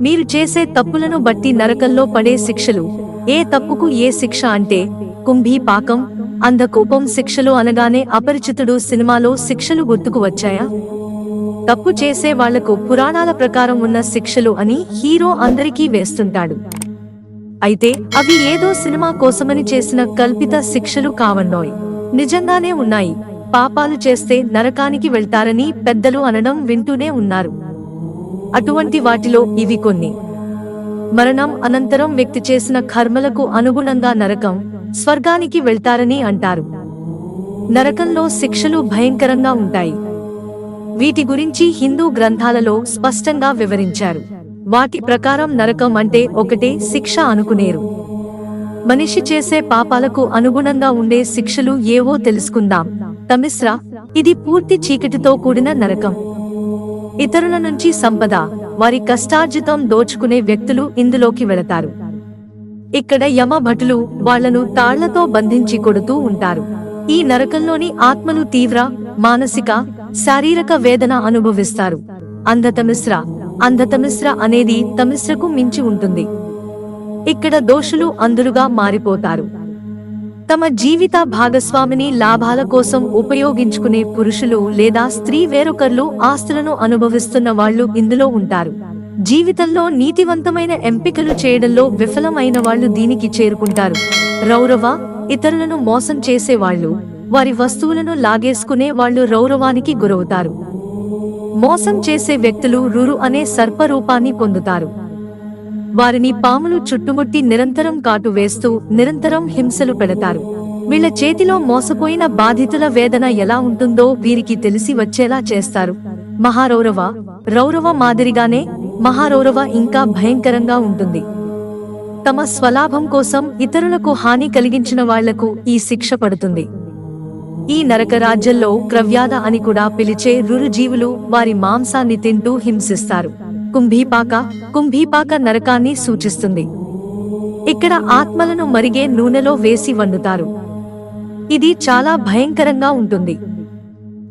మీరు చేసే తప్పులను బట్టి నరకంలో పడే శిక్షలు. ఏ తప్పుకు ఏ శిక్ష అంటే కుంభీ పాకం అంధకూపం శిక్షలు అనగానే అపరిచితుడు సినిమాలో శిక్షలు గుర్తుకు వచ్చాయా? తప్పు చేసే వాళ్ళకు పురాణాల ప్రకారం ఉన్న శిక్షలు అని హీరో అందరికీ వేస్తుంటాడు. అయితే అవి ఏదో సినిమా కోసమని చేసిన కల్పిత శిక్షలు కావన్నోయ్. నిజంగానే ఉన్నాయి. పాపాలు చేస్తే నరకానికి వెళ్తారని పెద్దలు అనడం వింటూనే ఉన్నారు. అటువంటి వాటిలో ఇవి కొన్ని. మరణం అనంతరం వ్యక్తి చేసిన కర్మలకు అనుగుణంగా నరకం స్వర్గానికి వెళ్తారని అంటారు. నరకంలో శిక్షలు భయంకరంగా ఉంటాయి. వీటి గురించి హిందూ గ్రంథాలలో స్పష్టంగా వివరించారు. వాటి ప్రకారం నరకం అంటే ఒకటే శిక్ష అనుకునేరు. మనిషి చేసే పాపాలకు అనుగుణంగా ఉండే శిక్షలు ఏవో తెలుసుకుందాం. తమిశ్ర ఇది పూర్తి చీకటితో కూడిన నరకం. ఇతరుల నుంచి సంపద వారి కష్టార్జితం దోచుకునే వ్యక్తులు ఇందులోకి వెళతారు. ఇక్కడ యమ భటులు వాళ్ళను తాళ్ళతో బంధించి కొడుతూ ఉంటారు. ఈ నరకంలోని ఆత్మలు తీవ్ర మానసిక శారీరక వేదన అనుభవిస్తారు. అంధతమిశ్ర అంధతమిశ్ర అనేది తమిశ్రకు మించి ఉంటుంది. ఇక్కడ దోషులు అందులుగా మారిపోతారు. తమ జీవిత భాగస్వామిని లాభాల కోసం ఉపయోగించుకునే పురుషులు లేదా స్త్రీ వేరొకర్లు ఆస్తులను అనుభవిస్తున్న వాళ్ళు ఇందులో ఉంటారు. జీవితంలో నీతివంతమైన ఎంపికలు చేయడంలో విఫలమైన వాళ్ళు దీనికి చేరుకుంటారు. రౌరవ ఇతరులను మోసం చేసేవాళ్ళు వారి వస్తువులను లాగేసుకునే వాళ్ళు రౌరవానికి గురవుతారు. మోసం చేసే వ్యక్తులు రురు అనే సర్పరూపాన్ని పొందుతారు. వారిని పాములు చుట్టుముట్టి నిరంతరం కాటు వేస్తూ నిరంతరం హింసలు పెడతారు. వీళ్ళ చేతిలో మోసపోయిన బాధితుల వేదన ఎలా ఉంటుందో వీరికి తెలిసి వచ్చేలా చేస్తారు. మహారౌరవ రౌరవ మాదిరిగానే మహారౌరవ ఇంకా భయంకరంగా ఉంటుంది. తమ స్వలాభం కోసం ఇతరులకు హాని కలిగించిన వాళ్ళకు ఈ శిక్ష పడుతుంది. ఈ నరక రాజ్యంలో క్రవ్యాద అని కూడా పిలిచే రురుజీవులు వారి మాంసాన్ని తింటూ హింసిస్తారు. కుంభీపాక కుంభీపాక నరకాన్ని సూచిస్తుంది. ఇక్కడ ఆత్మలను మరిగే నూనెలో వేసి వండుతారు. ఇది చాలా భయంకరంగా ఉంటుంది.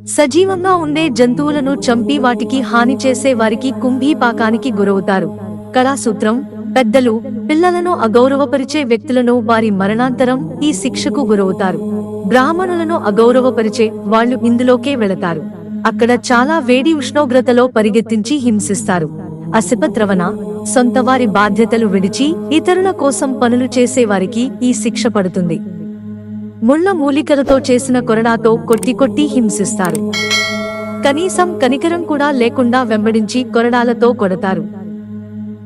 సజీవంగా ఉండే జంతువులను చంపి వాటికి హాని చేసే వారికి కుంభీపాకానికి గురవుతారు. కళాసూత్రం పెద్దలు పిల్లలను అగౌరవపరిచే వ్యక్తులను వారి మరణాంతరం ఈ శిక్షకు గురవుతారు. బ్రాహ్మణులను అగౌరవపరిచే వాళ్ళు ఇందులోకే వెళతారు. అక్కడ చాలా వేడి ఉష్ణోగ్రతలో పరిగెత్తించి హింసిస్తారు. అసిపద్రవణ సొంత వారి బాధ్యతలు విడిచి ఇతరుల కోసం పనులు చేసేవారికి ఈ శిక్ష పడుతుంది. ముళ్ళ మూలికలతో చేసిన కొరడాతో కొట్టి కొట్టి హింసిస్తారు. కనీసం కనికరం కూడా లేకుండా వెంబడించి కొరడాలతో కొడతారు.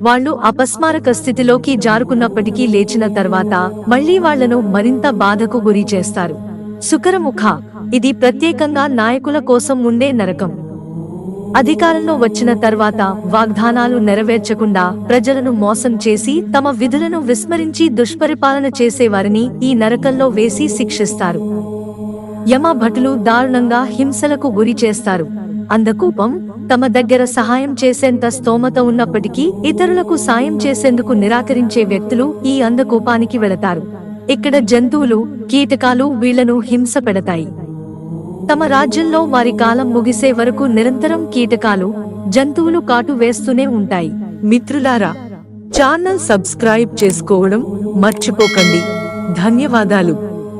వాళ్ళు అపస్మారక స్థితిలోకి జారుకున్నప్పటికీ లేచిన తర్వాత మళ్ళీ వాళ్ళను మరింత బాధకు గురి చేస్తారు. సుకరముఖ ఇది ప్రత్యేకంగా నాయకుల కోసం ఉండే నరకం. అధికారంలో వచ్చిన తర్వాత వాగ్దానాలు నెరవేర్చకుండా ప్రజలను మోసం చేసి తమ విధులను విస్మరించి దుష్పరిపాలన చేసేవారిని ఈ నరకంలో వేసి శిక్షిస్తారు. యమ భటులు దారుణంగా హింసలకు గురి చేస్తారు. అందకూపం తమ దగ్గర సహాయం చేసేంత స్తోమత ఉన్నప్పటికీ ఇతరులకు సాయం చేసేందుకు నిరాకరించే వ్యక్తులు ఈ అందకూపానికి వెళతారు. ఇక్కడ జంతువులు కీటకాలు వీళ్ళను హింస పెడతాయి. తమ రాజ్యంలో వారి కాలం ముగిసే వరకు నిరంతరం కీటకాలు జంతువులు కాటు వేస్తూనే ఉంటాయి. మిత్రులారా ఛానల్ సబ్స్క్రైబ్ చేసుకోవడం మర్చిపోకండి. ధన్యవాదాలు.